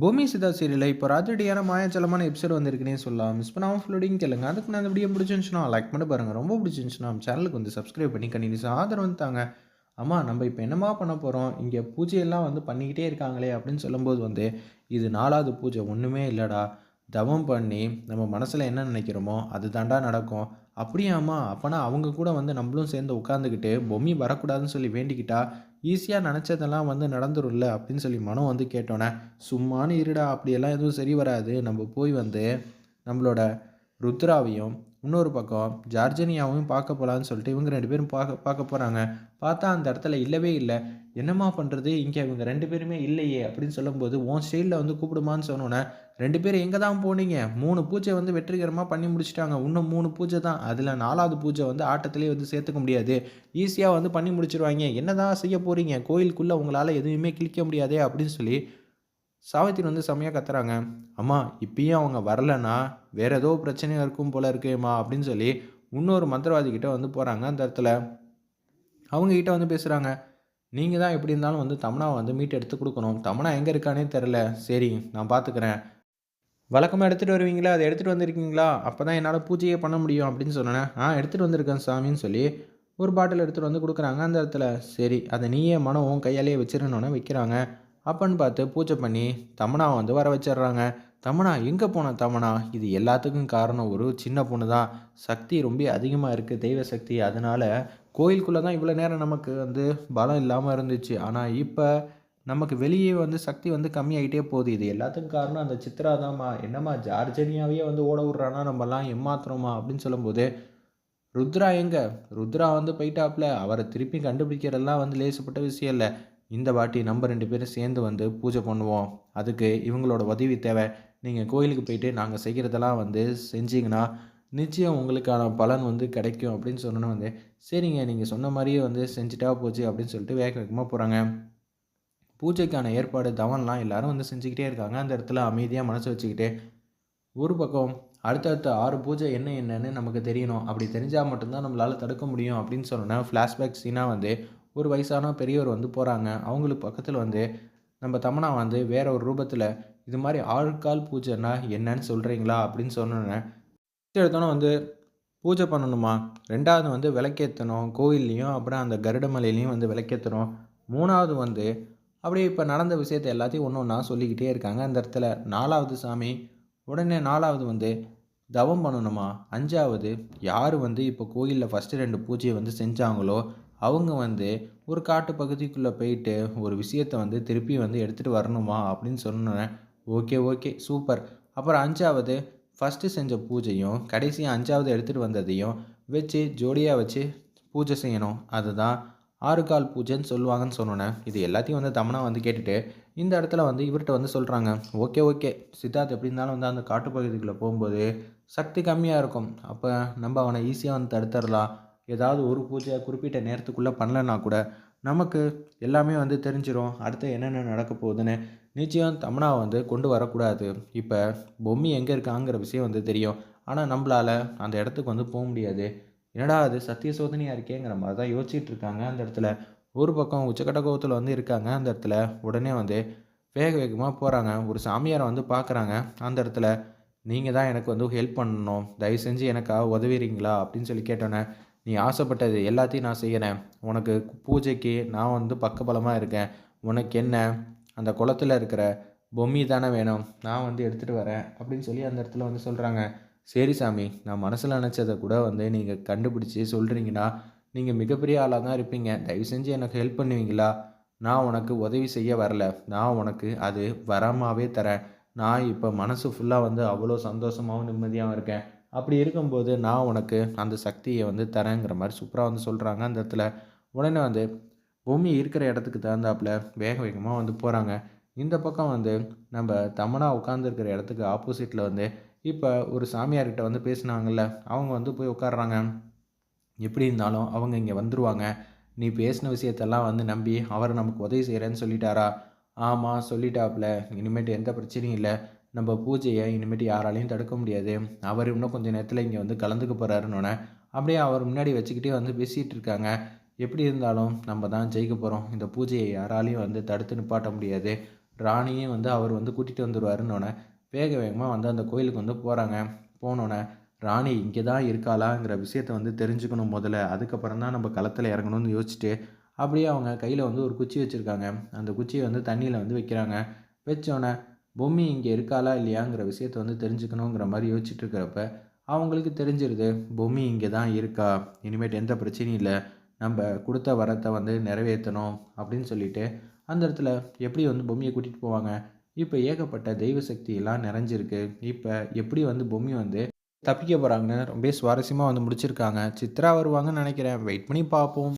பூமி சிதா சீரியலில் இப்போ ராத்திரியான மாயாச்சலமான எபிசோட் வந்திருக்குன்னே சொல்லலாம். மிஸ் பண்ணாமல் ஃபுல்லோடையும் கேளுங்க. அதுக்கு நான் அந்த வீடியோ பிடிச்சிருந்துச்சுன்னா லைக் பண்ணி பாருங்கள் ரொம்ப பிடிச்சிருந்துச்சுன்னா நம்ம சேனலுக்கு வந்து சப்ஸ்கிரைப் பண்ணி கண்டினியூஸ் ஆதரவு வந்துட்டாங்க ஆமாம் அம்மா நம்ம இப்போ என்னம்மா பண்ண போகிறோம் இங்கே பூஜையெல்லாம் வந்து பண்ணிக்கிட்டே இருக்காங்களே அப்படின்னு சொல்லும்போது வந்து இது நாலாவது பூஜை ஒன்றுமே இல்லைடா. தவம் பண்ணி நம்ம மனசில் என்ன நினைக்கிறோமோ அது தாண்டா நடக்கும். அப்படியாம்மா? அப்போனா அவங்க கூட வந்து நம்மளும் சேர்ந்து உட்காந்துக்கிட்டு பொம்மி வரக்கூடாதுன்னு சொல்லி வேண்டிக்கிட்டா ஈஸியாக நினச்சதெல்லாம் வந்து நடந்துரும்ல அப்படின்னு சொல்லி மனம் வந்து கேட்டோன்னே சும்மானு இருடா அப்படியெல்லாம் எதுவும் சரி வராது. நம்ம போய் வந்து நம்மளோட ருத்ராவையும் இன்னொரு பக்கம் ஜார்ஜனியாவையும் பார்க்க போகலான்னு சொல்லிட்டு இவங்க ரெண்டு பேரும் பார்க்க பார்க்க போகிறாங்க பார்த்தா அந்த இடத்துல இல்லவே இல்லை. என்னம்மா பண்ணுறது இங்கே இவங்க ரெண்டு பேருமே இல்லையே அப்படின்னு சொல்லும்போது உன் ஸ்டைலில் வந்து கூப்பிடுமான்னு சொன்னோன்னே ரெண்டு பேரும் எங்கே தான் போனீங்க? மூணு பூஜை வந்து வெற்றிகரமாக பண்ணி முடிச்சிட்டாங்க. இன்னும் மூணு பூஜை தான். அதில் நாலாவது பூஜை வந்து ஆட்டத்திலே வந்து சேர்த்துக்க முடியாது. ஈஸியாக வந்து பண்ணி முடிச்சிருவாங்க. என்ன தான் செய்ய போகிறீங்க கோயிலுக்குள்ளே உங்களால் எதுவுமே கிழிக்க முடியாதே அப்படின்னு சொல்லி சாவித்திரி வந்து செம்மையாக கத்துறாங்க. அம்மா இப்பயும் அவங்க வரலன்னா வேற ஏதோ பிரச்சனையாக இருக்கும் போல இருக்கேம்மா அப்படின்னு சொல்லி இன்னொரு மந்திரவாதி கிட்ட வந்து போகிறாங்க அந்த இடத்துல. அவங்க கிட்ட வந்து பேசுகிறாங்க நீங்கள் தான் எப்படி இருந்தாலும் வந்து தமனாவை வந்து மீட் எடுத்து கொடுக்கணும். தமனா எங்கே இருக்கானே தெரில சரி நான் பார்த்துக்கிறேன் வழக்கமாக எடுத்துகிட்டு வருவீங்களா? அதை எடுத்துகிட்டு வந்திருக்கீங்களா? அப்போ தான் என்னால் பூஜையே பண்ண முடியும் அப்படின்னு சொன்னேன். ஆ எடுத்துகிட்டு வந்திருக்கேன் சாமின்னு சொல்லி ஒரு பாட்டில் எடுத்துகிட்டு வந்து கொடுக்குறாங்க அந்த இடத்துல. சரி அதை நீயே மனம் உன் கையாலேயே வச்சிருந்தோன்னே வைக்கிறாங்க. அப்பன்னு பார்த்து பூஜை பண்ணி தமனாவை வந்து வர வச்சிடுறாங்க. தமனா எங்கே போன தமனா? இது எல்லாத்துக்கும் காரணம் ஒரு சின்ன பொண்ணு தான் சக்தி ரொம்ப அதிகமாக இருக்குது தெய்வ சக்தி. அதனால் கோயிலுக்குள்ளே தான் இவ்வளோ நேரம் நமக்கு வந்து பலம் இல்லாமல் இருந்துச்சு. ஆனால் இப்போ நமக்கு வெளியே வந்து சக்தி வந்து கம்மியாகிட்டே போகுது. இது எல்லாத்துக்கும் காரணம் அந்த சித்ரா தான்மா. என்னம்மா ஜார்ஜனியாவே வந்து ஓட விட்றானா? நம்மலாம் ஏமாத்துறோமா? அப்படின்னு சொல்லும்போது ருத்ரா எங்க? ருத்ரா வந்து போயிட்டாப்ல. அவரை திருப்பி கண்டுபிடிக்கிறதெல்லாம் வந்து லேசுப்பட்ட விஷயம் இல்லை. இந்த வாட்டி நம்ம ரெண்டு பேரும் சேர்ந்து வந்து பூஜை பண்ணுவோம். அதுக்கு இவங்களோட உதவி தேவை. நீங்கள் கோயிலுக்கு போயிட்டு நாங்கள் செய்கிறதெல்லாம் வந்து செஞ்சிங்கன்னா நிச்சயம் உங்களுக்கான பலன் வந்து கிடைக்கும் அப்படின்னு சொன்னோன்னே வந்து சரிங்க நீங்கள் சொன்ன மாதிரியே வந்து செஞ்சுட்டா போச்சு அப்படின்னு சொல்லிட்டு வேக வேகமாக போகிறாங்க பூஜைக்கான ஏற்பாடு தவன்லாம் எல்லாரும் வந்து செஞ்சுக்கிட்டே இருக்காங்க. அந்த இடத்துல அமைதியாக மனசு வச்சுக்கிட்டு ஒரு பக்கம் அடுத்தடுத்த ஆறு பூஜை என்ன என்னன்னு நமக்கு தெரியணும். அப்படி தெரிஞ்சால் மட்டும்தான் நம்மளால் தடுக்க முடியும் அப்படின்னு சொன்னோன்னா ஃப்ளாஷ்பேக் சீனாக வந்து ஒரு வயசான பெரியவர் வந்து போகிறாங்க அவங்களுக்கு பக்கத்தில் வந்து நம்ம தமனா வந்து வேற ஒரு ரூபத்தில் இது மாதிரி ஆழ்கால் பூஜைன்னா என்னன்னு சொல்கிறீங்களா அப்படின்னு சொன்னோன்னே எடுத்தோன்னே வந்து பூஜை பண்ணணுமா? ரெண்டாவது வந்து விளக்கேற்றணும் கோயில்லையும் அப்புறம் அந்த கருடமலையிலையும் வந்து விளக்கேற்றணும் மூணாவது வந்து அப்படியே இப்போ நடந்த விஷயத்தை எல்லாத்தையும் ஒன்று ஒன்றா சொல்லிக்கிட்டே இருக்காங்க. அந்த இடத்துல நாலாவது சாமி உடனே நாலாவது வந்து தவம் பண்ணணுமா? அஞ்சாவது யார் வந்து இப்போ கோயிலில் ஃபஸ்ட்டு ரெண்டு பூஜையை வந்து செஞ்சாங்களோ அவங்க வந்து ஒரு காட்டு பகுதிக்குள்ளே போயிட்டு ஒரு விஷயத்தை வந்து திருப்பி வந்து எடுத்துகிட்டு வரணுமா? அப்படின்னு சொன்னேன் ஓகே ஓகே சூப்பர். அப்புறம் அஞ்சாவது ஃபஸ்ட்டு செஞ்ச பூஜையும் கடைசியாக அஞ்சாவது எடுத்துகிட்டு வந்ததையும் வச்சு ஜோடியாக வச்சு பூஜை செய்யணும். அதுதான் ஆறு கால் பூஜைன்னு சொல்லுவாங்கன்னு சொன்னோன்னே இது எல்லாத்தையும் வந்து தமனா வந்து கேட்டுட்டு இந்த இடத்துல வந்து இவர்கிட்ட வந்து சொல்கிறாங்க ஓகே ஓகே சித்தார்த் எப்படி இருந்தாலும் வந்து அந்த காட்டுப்பகுதிக்குள்ளே போகும்போது சக்தி கம்மியாக இருக்கும். அப்போ நம்ம அவனை ஈஸியாக வந்து தடுத்துடலாம் ஏதாவது ஒரு பூஜையை குறிப்பிட்ட நேரத்துக்குள்ளே பண்ணலன்னா கூட நமக்கு எல்லாமே வந்து தெரிஞ்சிடும் அடுத்து என்னென்ன நடக்க போகுதுன்னு. நிச்சயம் தமனாவை வந்து கொண்டு வரக்கூடாது. இப்போ பொம்மி எங்கே இருக்காங்கிற விஷயம் வந்து தெரியும். ஆனால் நம்மளால் அந்த இடத்துக்கு வந்து போக முடியாது. என்னடா அது சத்திய சோதனையாக இருக்கேங்கிற மாதிரி தான் யோசிச்சுட்டு இருக்காங்க அந்த இடத்துல. ஒரு பக்கம் உச்சக்கட்ட கோபத்தில் வந்து இருக்காங்க அந்த இடத்துல. உடனே வந்து வேக வேகமாக போகிறாங்க ஒரு சாமியாரை வந்து பார்க்குறாங்க அந்த இடத்துல நீங்கள் தான் எனக்கு வந்து ஹெல்ப் பண்ணணும். தயவு செஞ்சு எனக்காக உதவிறீங்களா? அப்படின்னு சொல்லி கேட்டோன்னே நீ ஆசைப்பட்டது எல்லாத்தையும் நான் செய்கிறேன் உனக்கு பூஜைக்கு நான் வந்து பக்கபலமாக இருக்கேன். உனக்கு என்ன? அந்த குளத்தில் இருக்கிற பொம்மி தானே வேணும். நான் வந்து எடுத்துகிட்டு வரேன். அப்படின்னு சொல்லி அந்த இடத்துல வந்து சொல்கிறாங்க சரி சாமி நான் மனசில் நினச்சதை கூட வந்து நீங்கள் கண்டுபிடிச்சி சொல்கிறீங்கன்னா நீங்கள் மிகப்பெரிய ஆளாக தான் இருப்பீங்க. தயவு செஞ்சு எனக்கு ஹெல்ப் பண்ணுவீங்களா? நான் உனக்கு உதவி செய்ய வரல. நான் உனக்கு அது வரமாகவே தரேன். நான் இப்போ மனசு ஃபுல்லாக வந்து அவ்வளோ சந்தோஷமாகவும் நிம்மதியாகவும் இருக்கேன். அப்படி இருக்கும்போது நான் உனக்கு அந்த சக்தியை வந்து தரேங்கிற மாதிரி சூப்பராக வந்து சொல்கிறாங்க அந்த இடத்துல உடனே வந்து பூமி இருக்கிற இடத்துக்கு தகுந்தாப்புல வேக வேகமாக வந்து போகிறாங்க இந்த பக்கம் வந்து நம்ம தமனா உட்காந்துருக்கிற இடத்துக்கு ஆப்போசிட்டில் வந்து இப்போ ஒரு சாமியார்கிட்ட வந்து பேசினாங்கல்ல அவங்க வந்து போய் உட்காடுறாங்க எப்படி இருந்தாலும் அவங்க இங்கே வந்துடுவாங்க நீ பேசின விஷயத்தெல்லாம் வந்து நம்பி அவர் நமக்கு உதவி செய்கிறேன்னு சொல்லிட்டாரா? ஆமாம் சொல்லிட்டாப்புல இனிமேட்டு எந்த பிரச்சனையும் இல்லை. நம்ம பூஜையை இனிமேட்டு யாராலையும் தடுக்க முடியாது. அவர் இன்னும் கொஞ்சம் நேரத்தில் இங்கே வந்து கலந்துக்க போகிறாருன்னொன்னே அப்படியே அவர் முன்னாடி வச்சுக்கிட்டே வந்து பேசிகிட்டு இருக்காங்க. எப்படி இருந்தாலும் நம்ம தான் ஜெயிக்க போகிறோம் இந்த பூஜையை யாராலையும் வந்து தடுத்து நிப்பாட்ட முடியாது. ராணியும் வந்து அவர் வந்து கூட்டிகிட்டு வந்துடுவாருன்னொன்னே வேக வேகமாக வந்து அந்த கோயிலுக்கு வந்து போகிறாங்க போனோன்னே ராணி இங்கே தான் இருக்காளாங்கிற விஷயத்த வந்து தெரிஞ்சுக்கணும் முதல்ல. அதுக்கப்புறம் தான் நம்ம களத்தில் இறங்கணும்னு யோசிச்சுட்டு அப்படியே அவங்க கையில் வந்து ஒரு குச்சி வச்சுருக்காங்க. அந்த குச்சியை வந்து தண்ணியில் வந்து வைக்கிறாங்க. வச்சோன்னே பொம்மி இங்கே இருக்காளா இல்லையாங்கிற விஷயத்த வந்து தெரிஞ்சுக்கணுங்கிற மாதிரி யோசிச்சுட்டு இருக்கிறப்ப அவங்களுக்கு தெரிஞ்சிருது பொம்மி இங்கே தான் இருக்கா? இனிமேட்டு எந்த பிரச்சனையும் இல்லை. நம்ம கொடுத்த வரத்தை வந்து நிறைவேற்றணும் அப்படின்னு சொல்லிட்டு அந்த இடத்துல எப்படி வந்து பொம்மியை கூட்டிகிட்டு போவாங்க? இப்போ ஏகப்பட்ட தெய்வ சக்தி எல்லாம் நிறைஞ்சிருக்கு. இப்போ எப்படி வந்து பொம்மி வந்து தப்பிக்க போகிறாங்கன்னு ரொம்ப சுவாரஸ்யமாக வந்து முடிச்சிருக்காங்க. சித்ரா வருவாங்கன்னு நினைக்கிறேன். வெயிட் பண்ணி பார்ப்போம்.